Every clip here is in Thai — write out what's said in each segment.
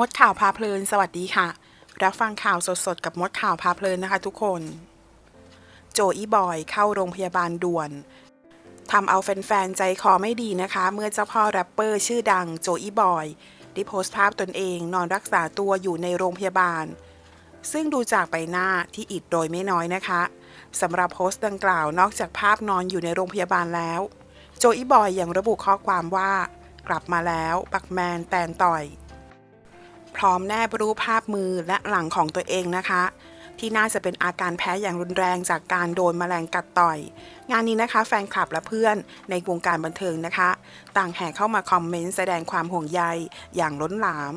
มดข่าวพาเพลิน สวัสดีค่ะ รับฟังข่าวสดๆ กับมดข่าวพาเพลินนะคะทุกคน โจอีบอยเข้าโรงพยาบาลด่วนทำเอาแฟนๆ ใจคอไม่ดีนะคะ เมื่อเจ้าพ่อแรปเปอร์ชื่อดังโจอีบอยได้โพสต์ภาพตนเองนอนรักษาตัวอยู่ในโรงพยาบาล ซึ่งดูจากใบหน้าที่อิดโดยไม่น้อยนะคะสำหรับโพสต์ดังกล่าวนอกจากภาพนอนอยู่ในโรงพยาบาลแล้ว โจอีบอยยังระบุข้อความว่า กลับมาแล้วปักแมนแตนต่อย ร้อมแนบรูปภาพมือและหลังของตัวเองนะคะ ที่น่าจะเป็นอาการแพ้อย่างรุนแรงจากการโดนแมลงกัดต่อย งานนี้นะคะ แฟนคลับและเพื่อนในวงการบันเทิงนะคะ ต่างแห่เข้ามาคอมเมนต์แสดงความห่วงใยอย่างล้นหลาม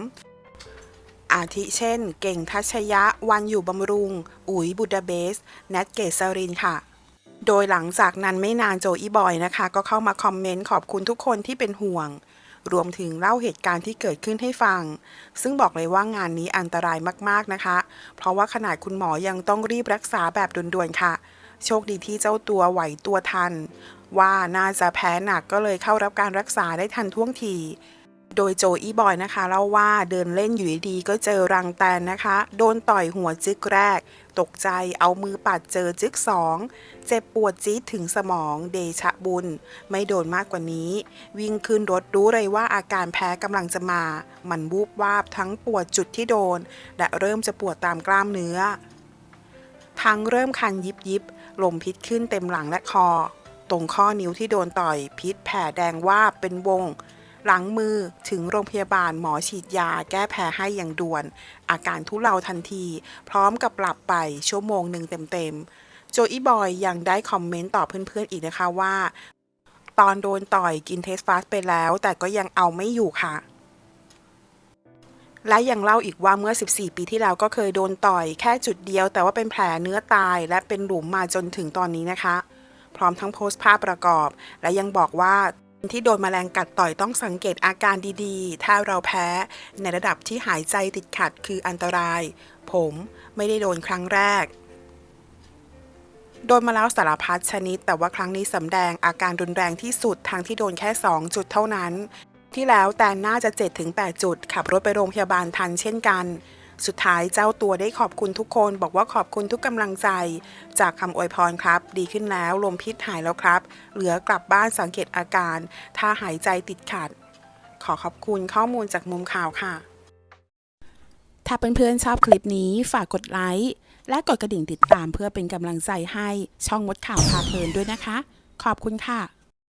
อาทิเช่น เก่งทัชยะ วันอยู่บำรุง อุ๋ยบุดาเบส แนทเกษรินค่ะโดยหลังจากนั้นไม่นานโจอีบอยนะคะ ก็เข้ามาคอมเมนต์ขอบคุณทุกคนที่เป็นห่วง รวมถึงเล่าเหตุการณ์ที่เกิดขึ้นให้ฟัง ซึ่งบอกเลยว่างานนี้อันตรายมากๆนะคะ เพราะว่าขนาดคุณหมอยังต้องรีบรักษาแบบด่วนๆค่ะ โชคดีที่เจ้าตัวไหวตัวทัน ว่าน่าจะแพ้หนักก็เลยเข้ารับการรักษาได้ทันท่วงที โดยโจอีบอยนะคะเล่าว่าเดินเล่นอยู่ดีๆก็เจอรังแตนนะคะ โดนต่อยหัวจึกแรก ตกใจเอามือปัดเจอจึกสองเจ็บปวดจี๊ดถึงสมองเดชะบุญ ไม่โดนมากกว่านี้ วิ่งขึ้นรถรู้เลยว่าอาการแพ้กำลังจะมา มันวูบวาบทั้งปวดจุดที่โดน และเริ่มจะปวดตามกล้ามเนื้อ ทั้งเริ่มคันยิบยิบลมพิษขึ้นเต็มหลังและคอ ตรงข้อนิ้วที่โดนต่อยพิษแผ่แดงวาบเป็นวง หลังมือถึงโรงพยาบาลหมอฉีดยาแก้แพ้ให้อย่างด่วน อาการทุเลาทันที พร้อมกับหลับไปชั่วโมงหนึ่งเต็มๆ โจอีบอยยังได้คอมเมนต์ตอบเพื่อนๆอีกนะคะว่า ตอนโดนต่อยกินเทสฟาสไปแล้ว แต่ก็ยังเอาไม่อยู่ค่ะและยังเล่าอีกว่าเมื่อ 14 ปีที่แล้วก็เคยโดนต่อยแค่จุดเดียว แต่ว่าเป็นแผลเนื้อตายและเป็นหลุมมาจนถึงตอนนี้นะคะ พร้อมทั้งโพสต์ภาพประกอบ และยังบอกว่า ที่โดนมแมลงกัดต่อยต้องสังเกตอาการดีๆ ถ้าเราแพ้ในระดับที่หายใจติดขัดคืออันตราย ผมไม่ได้โดนครั้งแรก โดนมาแล้วสารพัดชนิด แต่ว่าครั้งนี้สำแดงอาการรุนแรงที่สุดทางที่โดนแค่ 2 จุดเท่านั้น ที่แล้วแต่น่าจะ 7-8 จุด ขับรถไปโรงพยาบาลทันเช่นกัน สุดท้ายเจ้าตัวได้ขอบคุณทุกคน บอกว่าขอบคุณทุกกำลังใจ จากคำอวยพรครับ ดีขึ้นแล้วลมพิษหายแล้วครับ เหลือกลับบ้านสังเกตอาการ ถ้าหายใจติดขัด ขอขอบคุณข้อมูลจากมุมข่าวค่ะ ถ้าเพื่อนๆชอบคลิปนี้ฝากกดไลค์และกดกระดิ่งติดตามเพื่อเป็นกำลังใจให้ช่องมดข่าวพาเพลินด้วยนะคะ ขอบคุณค่ะ